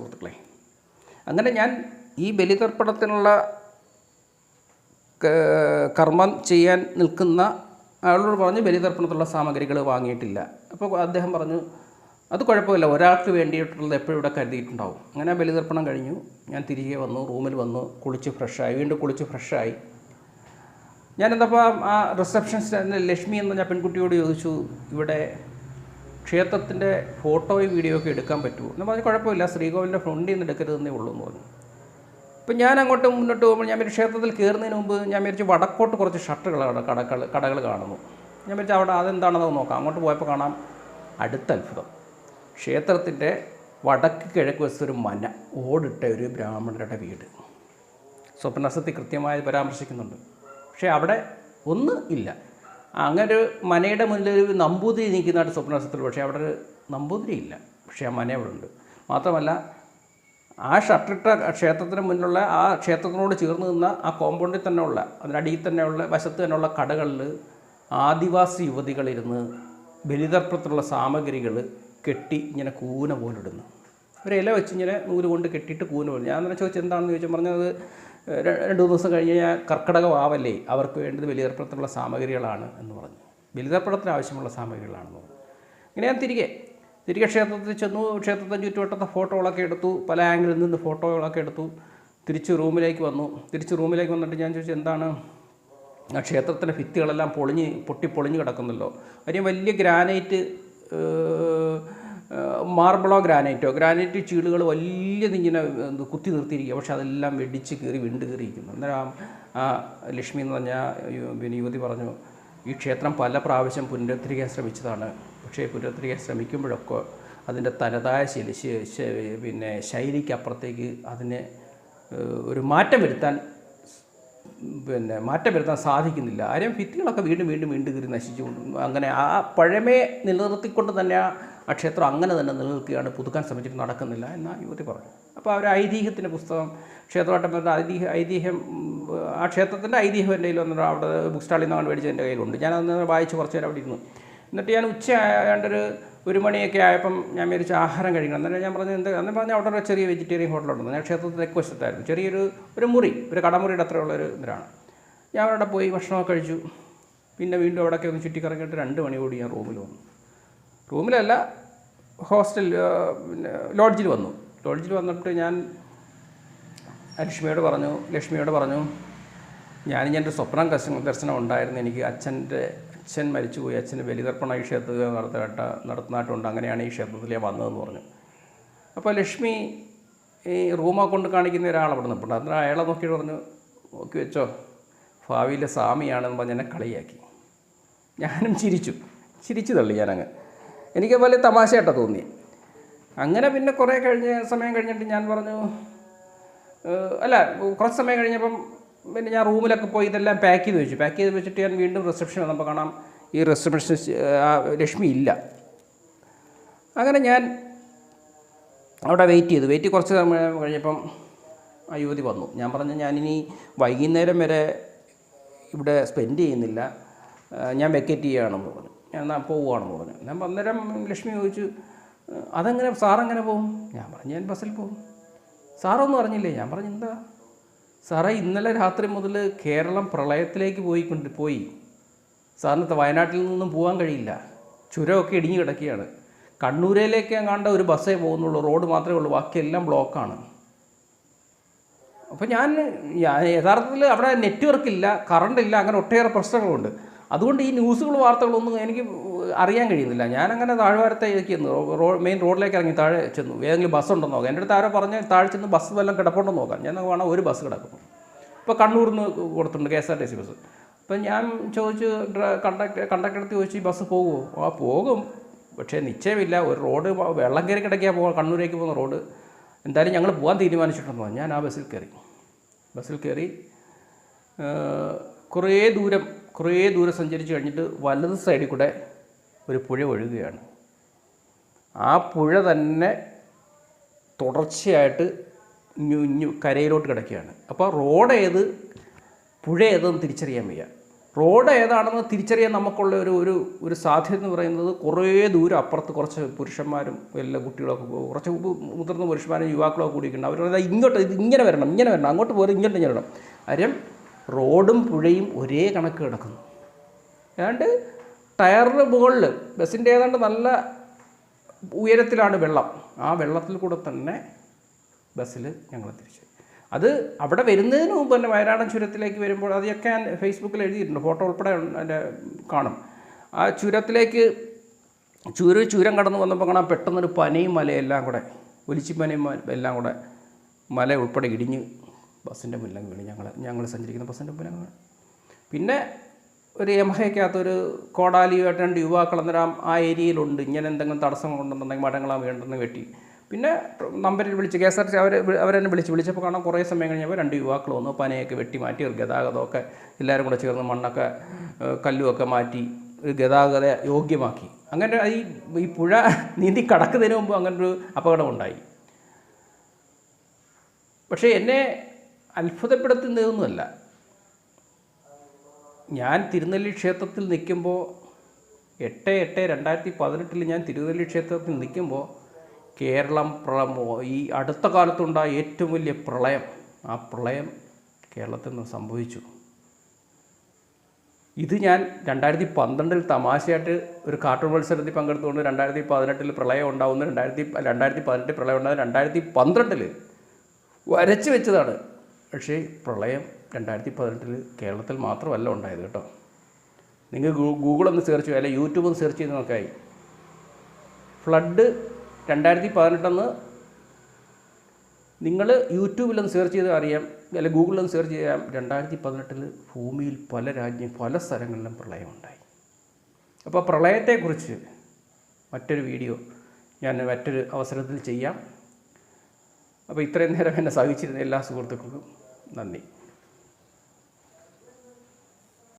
സുഹൃത്തുക്കളെ. അങ്ങനെ ഞാൻ ഈ ബലിതർപ്പണത്തിനുള്ള കർമ്മം ചെയ്യാൻ നിൽക്കുന്ന ആളോട് പറഞ്ഞ് ബലിതർപ്പണത്തിലുള്ള സാമഗ്രികൾ വാങ്ങിയിട്ടില്ല. അപ്പോൾ അദ്ദേഹം പറഞ്ഞു അത് കുഴപ്പമില്ല. ഒരാൾക്ക് വേണ്ടിയിട്ടുള്ളത് എപ്പോഴും ഇവിടെ കരുതിയിട്ടുണ്ടാവും. അങ്ങനെ ബലിതർപ്പണം കഴിഞ്ഞു. ഞാൻ തിരികെ വന്നു റൂമിൽ വന്നു കുളിച്ച് ഫ്രഷായി. വീണ്ടും കുളിച്ച് ഫ്രഷായി. ഞാനെന്തപ്പോൾ ആ റിസപ്ഷൻ ലക്ഷ്മി എന്ന ഞാൻ പെൺകുട്ടിയോട് ചോദിച്ചു ഇവിടെ ക്ഷേത്രത്തിന്റെ ഫോട്ടോയും വീഡിയോ ഒക്കെ എടുക്കാൻ പറ്റുമോ? എന്ന് പറഞ്ഞാൽ കുഴപ്പമില്ല. ശ്രീകോവിലിന്റെ ഫ്രണ്ടിൽ നിന്ന് എടുക്കരുതെന്നേ ഉള്ളൂ എന്ന് പറഞ്ഞു. ഇപ്പം ഞാൻ അങ്ങോട്ട് മുന്നോട്ട് പോകുമ്പോൾ ഞാൻ ഒരു ക്ഷേത്രത്തിൽ കയറുന്നതിന് മുമ്പ് ഞാൻ വിചാരിച്ചു വടക്കോട്ട് കുറച്ച് ഷട്ടറുകൾ കടകൾ കടകൾ കാണുന്നു. ഞാൻ വിചാരിച്ചു അവിടെ അതെന്താണെന്ന് നോക്കാം. അങ്ങോട്ട് പോയപ്പോൾ കാണാം അടുത്ത അത്ഭുതം. ക്ഷേത്രത്തിന്റെ വടക്ക് കിഴക്ക് വശത്ത് മന ഓടിട്ട ഒരു ബ്രാഹ്മണരുടെ വീട്. സ്വപ്നസത്തിൽ കൃത്യമായി പരാമർശിക്കുന്നുണ്ട്. പക്ഷേ അവിടെ ഒന്ന് ഇല്ല. അങ്ങനെ ഒരു മനയുടെ മുന്നിൽ ഒരു നമ്പൂതിരി നിൽക്കുന്നതായിട്ട് സ്വപ്നസത്തിൽ പക്ഷേ അവിടെ ഒരു നമ്പൂതിരി ഇല്ല. പക്ഷേ ആ മന അവിടെ ഉണ്ട്. മാത്രമല്ല ആ ഷട്ടിട്ട ക്ഷേത്രത്തിന് മുന്നിലുള്ള ആ ക്ഷേത്രത്തിനോട് ചേർന്ന് നിന്ന ആ കോമ്പൗണ്ടിൽ തന്നെ ഉള്ള അതിനടിയിൽ തന്നെയുള്ള വശത്ത് തന്നെയുള്ള കടകളിൽ ആദിവാസി യുവതികളിരുന്ന് ബലിതർപ്പണത്തിലുള്ള സാമഗ്രികൾ കെട്ടി ഇങ്ങനെ കൂന പോലിടുന്നു ഒരു ഇല വെച്ച് ഇങ്ങനെ നൂൽ കൊണ്ട് കെട്ടിയിട്ട് കൂന പോലെ ഞാൻ എന്നാൽ ചോദിച്ചത് എന്താണെന്ന്? ചോദിച്ചാൽ പറഞ്ഞത് രണ്ട് മൂന്ന് ദിവസം കഴിഞ്ഞ് കഴിഞ്ഞാൽ കർക്കിടകം ആവല്ലേ അവർക്ക് വേണ്ടത് ബലിതർപ്പണത്തിനുള്ള സാമഗ്രികളാണ് എന്ന് പറഞ്ഞു. ബലിതർപ്പണത്തിന് ആവശ്യമുള്ള സാമഗ്രികളാണെന്ന് പറഞ്ഞു. ഇങ്ങനെ ഞാൻ തിരികെ തിരികെ ക്ഷേത്രത്തിൽ ചെന്നു ക്ഷേത്രത്തിന്റെ ചുറ്റുവട്ടത്തെ ഫോട്ടോകളൊക്കെ എടുത്തു പല ആംഗിളിൽ നിന്ന് ഫോട്ടോകളൊക്കെ എടുത്തു തിരിച്ച് റൂമിലേക്ക് വന്നു. തിരിച്ച് റൂമിലേക്ക് വന്നിട്ട് ഞാൻ ചോദിച്ചു എന്താണ്? ക്ഷേത്രത്തിന്റെ ഭിത്തികളെല്ലാം പൊളിഞ്ഞ് പൊട്ടി പൊളിഞ്ഞ് കിടക്കുന്നല്ലോ. കാര്യം വലിയ ഗ്രാനൈറ്റ് മാർബിളോ ഗ്രാനൈറ്റോ? ഗ്രാനൈറ്റ് ചീളുകൾ വലിയതിങ്ങനെ കുത്തി നിർത്തിയിരിക്കുക. പക്ഷെ അതെല്ലാം വെടിച്ച് കീറി വിണ്ട് കീറിയിരിക്കുന്നു. അന്നേരം ആ- ലക്ഷ്മി എന്ന് പറഞ്ഞ പിന്നെ യുവതി പറഞ്ഞു ഈ ക്ഷേത്രം പല പ്രാവശ്യം പുനരുദ്ധരിക്കാൻ ശ്രമിച്ചതാണ്. പക്ഷേ പുനരുദ്ധരിക്കാൻ ശ്രമിക്കുമ്പോഴൊക്കെ അതിന്റെ തനതായ ശൈലി പിന്നെ ശൈലിക്കപ്പുറത്തേക്ക് അതിനെ ഏഹ്, ഒരു മാറ്റം വരുത്താൻ പിന്നെ മാറ്റം വരുത്താൻ സാധിക്കുന്നില്ല. ആരെയും ഭിത്തികളൊക്കെ വീണ്ടും വീണ്ടും വീണ്ടും കയറി നശിച്ചു അങ്ങനെ ആ പഴമയെ നിലനിർത്തിക്കൊണ്ട് തന്നെ ആ ക്ഷേത്രം അങ്ങനെ തന്നെ നിലനിൽക്കുകയാണ്. പുതുക്കാൻ ശ്രമിച്ചിട്ട് നടക്കുന്നില്ല എന്ന് യുവതി പറഞ്ഞു. അപ്പോൾ അവർ ഐതിഹ്യത്തിന്റെ പുസ്തകം ക്ഷേത്രമായിട്ട് ബന്ധപ്പെട്ട ഐതിഹ്യ ഐതിഹ്യം ആ ക്ഷേത്രത്തിന്റെ ഐതിഹ്യം എന്റെ കയ്യിൽ വന്നിട്ട് അവിടെ ബുക്ക് സ്റ്റാളിൽ നിന്നാണ് മേടിച്ചത് എന്റെ കയ്യിലുണ്ട്. ഞാനന്ന് വായിച്ച് കുറച്ച് നേരം അവിടെ ഇരുന്നു. എന്നിട്ട് ഞാൻ ഉച്ച ആയണ്ടൊരു ഒരു മണിയൊക്കെ ആയപ്പം ഞാൻ വിചാരിച്ചു ആഹാരം കഴിക്കണം. എന്നാലും ഞാൻ പറഞ്ഞു എന്ത്? അന്ന് പറഞ്ഞാൽ അവിടെ ഒരു ചെറിയ വെജിറ്റേറിയൻ ഹോട്ടലുണ്ടെന്ന് ഞാൻ ക്ഷേത്രത്തിൽ തെക്ക് വശത്തായിരുന്നു. ചെറിയൊരു ഒരു മുറി ഒരു കടമുറിയുടെ അത്രയുള്ള ഒരു ഇതിലാണ്. ഞാൻ അവിടെ പോയി ഭക്ഷണമൊക്കെ കഴിച്ചു. പിന്നെ വീണ്ടും അവിടെയൊക്കെ ഒന്ന് ചുറ്റിക്കറങ്ങിയിട്ട് രണ്ട് കൂടി ഞാൻ റൂമിൽ വന്നു. റൂമിലല്ല ഹോസ്റ്റൽ പിന്നെ ലോഡ്ജിൽ വന്നു. ലോഡ്ജിൽ വന്നിട്ട് ഞാൻ ലക്ഷ്മിയോട് പറഞ്ഞു ലക്ഷ്മിയോട് പറഞ്ഞു ഞാൻ എന്റെ സ്വപ്നം ദർശനം ഉണ്ടായിരുന്നു എനിക്ക് അച്ഛന്റെ അച്ഛൻ മരിച്ചുപോയി അച്ഛന് ബലിതർപ്പണ ഈ ക്ഷേത്രത്തിൽ നടത്തട്ട നടത്തുന്നതായിട്ടുണ്ട്. അങ്ങനെയാണ് ഈ ക്ഷേത്രത്തിലെ വന്നതെന്ന് പറഞ്ഞു. അപ്പോൾ ലക്ഷ്മി ഈ റൂമ കൊണ്ട് കാണിക്കുന്ന ഒരാൾ അവിടെ നിൽപ്പുണ്ട് അന്നേരം അയാളെ നോക്കിയിട്ട് പറഞ്ഞു നോക്കി വെച്ചോ ഭാവിയിലെ സ്വാമിയാണെന്ന് പറഞ്ഞ് എന്നെ കളിയാക്കി. ഞാനും ചിരിച്ചു. ചിരിച്ചു തള്ളി ഞാനങ്ങ്. എനിക്ക് വലിയ തമാശയായിട്ടാണ് തോന്നി അങ്ങനെ പിന്നെ കുറേ കഴിഞ്ഞ് സമയം കഴിഞ്ഞിട്ട് ഞാൻ പറഞ്ഞു അല്ല കുറച്ച് സമയം കഴിഞ്ഞപ്പം പിന്നെ ഞാൻ റൂമിലൊക്കെ പോയി ഇതെല്ലാം പാക്ക് ചെയ്ത് വെച്ചു. പാക്ക് ചെയ്ത് വെച്ചിട്ട് ഞാൻ വീണ്ടും റിസപ്ഷൻ വന്നപ്പോൾ കാണാം ഈ റിസപ്ഷൻ ലക്ഷ്മി ഇല്ല. അങ്ങനെ ഞാൻ അവിടെ വെയിറ്റ് ചെയ്തു. വെയിറ്റ് കുറച്ച് സമയം കഴിഞ്ഞപ്പം ആ യുവതി വന്നു. ഞാൻ പറഞ്ഞു ഞാനിനി വൈകുന്നേരം വരെ ഇവിടെ സ്പെൻഡ് ചെയ്യുന്നില്ല. ഞാൻ വെക്കേറ്റ് ചെയ്യുകയാണെന്ന് പറഞ്ഞു. ഞാൻ എന്നാൽ പോവുകയാണെന്ന് പറഞ്ഞു. ഞാൻ അന്നേരം ലക്ഷ്മി ചോദിച്ചു അതെങ്ങനെ സാറെങ്ങനെ പോകും? ഞാൻ പറഞ്ഞു ഞാൻ ബസ്സിൽ പോകും. സാറൊന്നും അറിഞ്ഞില്ലേ? ഞാൻ പറഞ്ഞു എന്താ? സാറേ ഇന്നലെ രാത്രി മുതൽ കേരളം പ്രളയത്തിലേക്ക് പോയി പോയിക്കൊണ്ട് പോയി. സാറിന് വയനാട്ടിൽ നിന്നും പോകാൻ കഴിയില്ല. ചുരമൊക്കെ ഇടിഞ്ഞു കിടക്കുകയാണ്. കണ്ണൂരയിലേക്ക് കണ്ട ഒരു ബസ്സേ പോകുന്നുള്ളൂ. റോഡ് മാത്രമേ ഉള്ളൂ. ബാക്കിയെല്ലാം ബ്ലോക്കാണ്. അപ്പോൾ ഞാൻ യഥാർത്ഥത്തിൽ അവിടെ നെറ്റ്വർക്ക് ഇല്ല കറണ്ട് ഇല്ല അങ്ങനെ ഒട്ടേറെ പ്രശ്നങ്ങളുണ്ട്. അതുകൊണ്ട് ഈ ന്യൂസുകൾ വാർത്തകളൊന്നും എനിക്ക് അറിയാൻ കഴിയുന്നില്ല. ഞാനങ്ങനെ താഴ്വാരത്തേക്ക് റോ മെയിൻ റോഡിലേക്ക് ഇറങ്ങി താഴെ ചെന്നു. ഏതെങ്കിലും ബസ് ഉണ്ടോ നോക്കാം. എന്റെ അടുത്ത് ആരോ പറഞ്ഞ് താഴെ ചെന്ന് ബസ് വല്ലതും കിടപ്പുണ്ടോ നോക്കാം. ഞാൻ വേണം ഒരു ബസ് കിടക്കുന്നു ഇപ്പോൾ കണ്ണൂരിൽ നിന്ന് കൊടുത്തിട്ടുണ്ട് K S R T C bus. അപ്പം ഞാൻ ചോദിച്ചു കണ്ടക്ടർ കണ്ടക്ടറടുത്ത് ചോദിച്ചു ഈ ബസ് പോകുമോ ആ പോകും. പക്ഷേ നിശ്ചയമില്ല. ഒരു റോഡ് വെള്ളം കയറി കിടക്കിയാൽ പോകാം കണ്ണൂരേക്ക് പോകുന്ന റോഡ്. എന്തായാലും ഞങ്ങൾ പോകാൻ തീരുമാനിച്ചിട്ടുണ്ടോ? ഞാൻ ആ ബസ്സിൽ കയറി. ബസ്സിൽ കയറി കുറേ ദൂരം കുറേ ദൂരം സഞ്ചരിച്ച് കഴിഞ്ഞിട്ട് വലത് സൈഡിൽ കൂടെ ഒരു പുഴ ഒഴുകുകയാണ്. ആ പുഴ തന്നെ തുടർച്ചയായിട്ട് കരയിലോട്ട് കിടക്കുകയാണ്. അപ്പോൾ റോഡ് ഏത്? പുഴ ഏതെന്ന് തിരിച്ചറിയാൻ വയ്യ. റോഡ് ഏതാണെന്ന് തിരിച്ചറിയാൻ നമുക്കുള്ള ഒരു ഒരു ഒരു സാധ്യത എന്ന് പറയുന്നത് കുറേ ദൂരം അപ്പുറത്ത് കുറച്ച് പുരുഷന്മാരും എല്ലാ കുട്ടികളൊക്കെ കുറച്ച് മുതിർന്ന പുരുഷന്മാരും യുവാക്കളൊക്കെ കൂടിയിട്ടുണ്ട്. അവർ ഇങ്ങോട്ട് ഇത് ഇങ്ങനെ വരണം ഇങ്ങനെ വരണം അങ്ങോട്ട് പോരും ഇങ്ങോട്ട് ഇങ്ങനെ വരണം. കാര്യം റോഡും പുഴയും ഒരേ കണക്ക് കിടക്കുന്നു. ഏതാണ്ട് ടയറിന് മുകളിൽ ബസ്സിന്റെ ഏതാണ്ട് നല്ല ഉയരത്തിലാണ് വെള്ളം. ആ വെള്ളത്തിൽ കൂടെ തന്നെ ബസ്സിൽ ഞങ്ങൾ തിരിച്ചു അത് അവിടെ വരുന്നതിന് മുമ്പ് തന്നെ വയനാടൻ ചുരത്തിലേക്ക് വരുമ്പോൾ അതൊക്കെ ഞാൻ ഫേസ്ബുക്കിൽ എഴുതിയിട്ടുണ്ട്. ഫോട്ടോ ഉൾപ്പെടെ എന്റെ കാണും. ആ ചുരത്തിലേക്ക് ചുര ചുരം കടന്നു വന്നപ്പോൾ കാണാൻ പെട്ടെന്നൊരു പനയും മലയെല്ലാം കൂടെ ഒലിച്ചിപ്പനയും പനയും എല്ലാം കൂടെ മല ഉൾപ്പെടെ ഇടിഞ്ഞ് ബസ്സിന്റെ മുന്നിലും വീണ്. ഞങ്ങൾ ഞങ്ങൾ സഞ്ചരിക്കുന്ന ബസ്സിന്റെ മുന്നിലും വീണ്. പിന്നെ ഒരു യമഹയ്ക്കകത്തൊരു കോടാലിയുമായിട്ട് രണ്ട് യുവാക്കൾ അന്നേരം ആ ഏരിയയിലുണ്ട്. ഇങ്ങനെ എന്തെങ്കിലും തടസ്സം കൊണ്ടുവന്നുണ്ടെങ്കിൽ മരങ്ങളാണ് വേണ്ടെന്ന് വെട്ടി. പിന്നെ നമ്പറിൽ വിളിച്ച് കെ എസ് ആർ ടി അവർ അവരെന്നെ വിളിച്ച് വിളിച്ചപ്പോൾ കാണാൻ കുറേ സമയം കഴിഞ്ഞപ്പോൾ രണ്ട് യുവാക്കൾ വന്നു പനയൊക്കെ വെട്ടി മാറ്റി ഗതാഗതമൊക്കെ എല്ലാവരും കൂടെ ചേർന്ന് മണ്ണൊക്കെ കല്ലുമൊക്കെ മാറ്റി ഗതാഗത യോഗ്യമാക്കി. അങ്ങനെ ഈ ഈ പുഴ നീന്തി കടക്കുന്നതിന് മുമ്പ് അങ്ങനൊരു ഒരു അപകടം ഉണ്ടായി പക്ഷേ എന്നെ അത്ഭുതപ്പെടുത്തുന്നതൊന്നുമല്ല. ഞാൻ തിരുനെല്ലി ക്ഷേത്രത്തിൽ നിൽക്കുമ്പോൾ എട്ട് എട്ട് രണ്ടായിരത്തി പതിനെട്ടിൽ ഞാൻ തിരുനെല്ലി ക്ഷേത്രത്തിൽ നിൽക്കുമ്പോൾ കേരളം പ്രളമോ ഈ അടുത്ത കാലത്തുണ്ടായ ഏറ്റവും വലിയ പ്രളയം ആ പ്രളയം കേരളത്തിൽ നിന്ന് സംഭവിച്ചു. ഇത് ഞാൻ രണ്ടായിരത്തി പന്ത്രണ്ടിൽ തമാശയായിട്ട് ഒരു കാർട്ടൂൺ മത്സരത്തിൽ പങ്കെടുത്തുകൊണ്ട് രണ്ടായിരത്തി പതിനെട്ടിൽ പ്രളയം ഉണ്ടാവുന്നു രണ്ടായിരത്തി രണ്ടായിരത്തി പതിനെട്ടിൽ പ്രളയം ഉണ്ടാകുന്ന രണ്ടായിരത്തി പന്ത്രണ്ടിൽ വരച്ച് വെച്ചതാണ്. പക്ഷേ പ്രളയം രണ്ടായിരത്തി പതിനെട്ടിൽ കേരളത്തിൽ മാത്രമല്ല ഉണ്ടായത് കേട്ടോ. നിങ്ങൾ ഗൂഗിൾ ഒന്ന് സെർച്ച് ചെയ്യുക അല്ലെങ്കിൽ യൂട്യൂബ് ഒന്ന് സെർച്ച് ചെയ്ത് നോക്കായി. ഫ്ലഡ് രണ്ടായിരത്തി പതിനെട്ടെന്ന് നിങ്ങൾ യൂട്യൂബിലൊന്ന് സെർച്ച് ചെയ്ത് അറിയാം അല്ലെങ്കിൽ ഗൂഗിളിലൊന്ന് സെർച്ച് ചെയ്യാം. രണ്ടായിരത്തി പതിനെട്ടിൽ ഭൂമിയിൽ പല രാജ്യം പല സ്ഥലങ്ങളിലും പ്രളയമുണ്ടായി. അപ്പോൾ പ്രളയത്തെക്കുറിച്ച് മറ്റൊരു വീഡിയോ ഞാൻ മറ്റൊരു അവസരത്തിൽ ചെയ്യാം. അപ്പോൾ ഇത്രയും നേരം എന്നെ സഹിച്ചിരുന്ന എല്ലാ സുഹൃത്തുക്കൾക്കും നന്ദി.